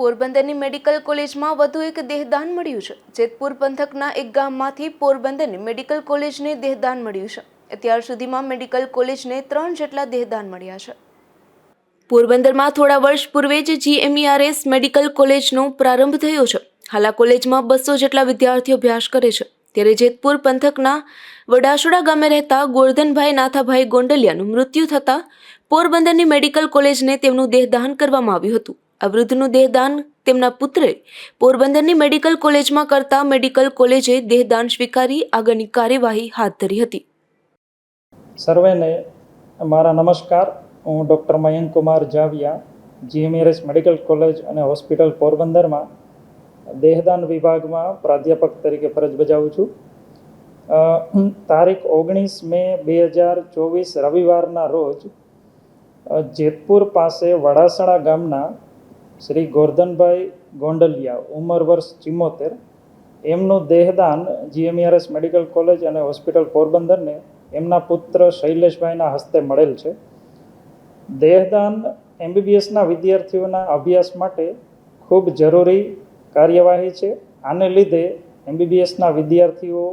પોરબંદરની મેડિકલ કોલેજમાં વધુ એક દેહદાન મળ્યું છે. જેતપુર પંથકના એક ગામમાંથી પોરબંદરની મેડિકલ કોલેજને દેહદાન મળ્યું છે. અત્યાર સુધીમાં મેડિકલ કોલેજને ત્રણ જેટલા દેહદાન મળ્યા છે. પોરબંદરમાં થોડા વર્ષ પૂર્વે જ જીએમઈઆરએસ મેડિકલ કોલેજનો પ્રારંભ થયો છે. હાલ આ કોલેજમાં બસો જેટલા વિદ્યાર્થીઓ અભ્યાસ કરે છે. ત્યારે જેતપુર પંથકના વડાસુડા ગામે રહેતા ગોરધનભાઈ નાથાભાઈ ગોંડલિયાનું મૃત્યુ થતાં પોરબંદરની મેડિકલ કોલેજને તેમનું દેહદાન કરવામાં આવ્યું હતું. આ વૃદ્ધનું દેહદાન તેમના પુત્રે પોરબંદરની મેડિકલ કોલેજમાં કરતા મેડિકલ કોલેજે દેહદાન સ્વીકારી આગળની કાર્યવાહી હાથ ધરી હતી. સર્વેને મારા નમસ્કાર. હું doctor Mayank Kumar Javiya GMRS medical college અને હોસ્પિટલ પોરબંદરમાં દેહદાન વિભાગમાં પ્રાધ્યાપક તરીકે ફરજ બજાવું છું. તારીખ ઓગણીસ મે બે હજાર ચોવીસ રવિવારના રોજ જેતપુર પાસે વડાસણા ગામના શ્રી ગોરધનભાઈ ગોંડલિયા, ઉંમર વર્ષ ચિમ્મોતેર. એમનું દેહદાન જીએમઆરએસ મેડિકલ કોલેજ અને હોસ્પિટલ પોરબંદરને એમના પુત્ર શૈલેષભાઈના હસ્તે મળેલ છે. દેહદાન એમબીબીએસના વિદ્યાર્થીઓના અભ્યાસ માટે ખૂબ જરૂરી કાર્યવાહી છે. આને લીધે એમબીબીએસના વિદ્યાર્થીઓ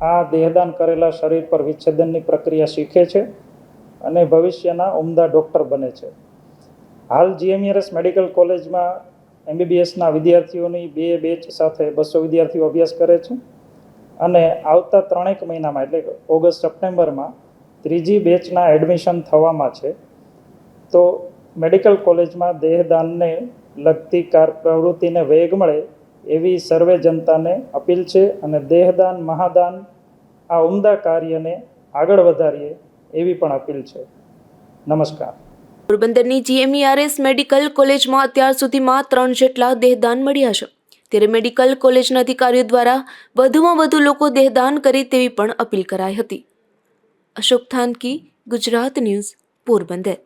આ દેહદાન કરેલા શરીર પર વિચ્છેદનની પ્રક્રિયા શીખે છે અને ભવિષ્યના ઉમદા ડૉક્ટર બને છે. હાલ જીએમઆરએસ મેડિકલ કોલેજમાં એમબીબીએસના વિદ્યાર્થીઓની બે બેચ સાથે બસો વિદ્યાર્થીઓ અભ્યાસ કરે છે. અને આવતા ત્રણેક મહિનામાં, એટલે ઓગસ્ટ, સપ્ટેમ્બરમાં, ત્રીજી બેચના એડમિશન થવામાં છે. તો મેડિકલ કોલેજમાં દેહદાનને લગતી કાર, પ્રવૃત્તિને વેગ મળે એવી સર્વે જનતાને અપીલ છે અને દેહદાન, મહાદાન, આ ઉમદા કાર્યને આગળ વધારીએ એવી પણ અપીલ છે. નમસ્કાર. પોરબંદરની જીએમઈઆરએસ મેડિકલ કોલેજમાં અત્યાર સુધીમાં ત્રણ જેટલા દેહદાન મળ્યા છે. ત્યારે મેડિકલ કોલેજના અધિકારીઓ દ્વારા વધુમાં વધુ લોકો દેહદાન કરે તેવી પણ અપીલ કરાઈ હતી. અશોક થાનકી, ગુજરાત ન્યૂઝ, પોરબંદર.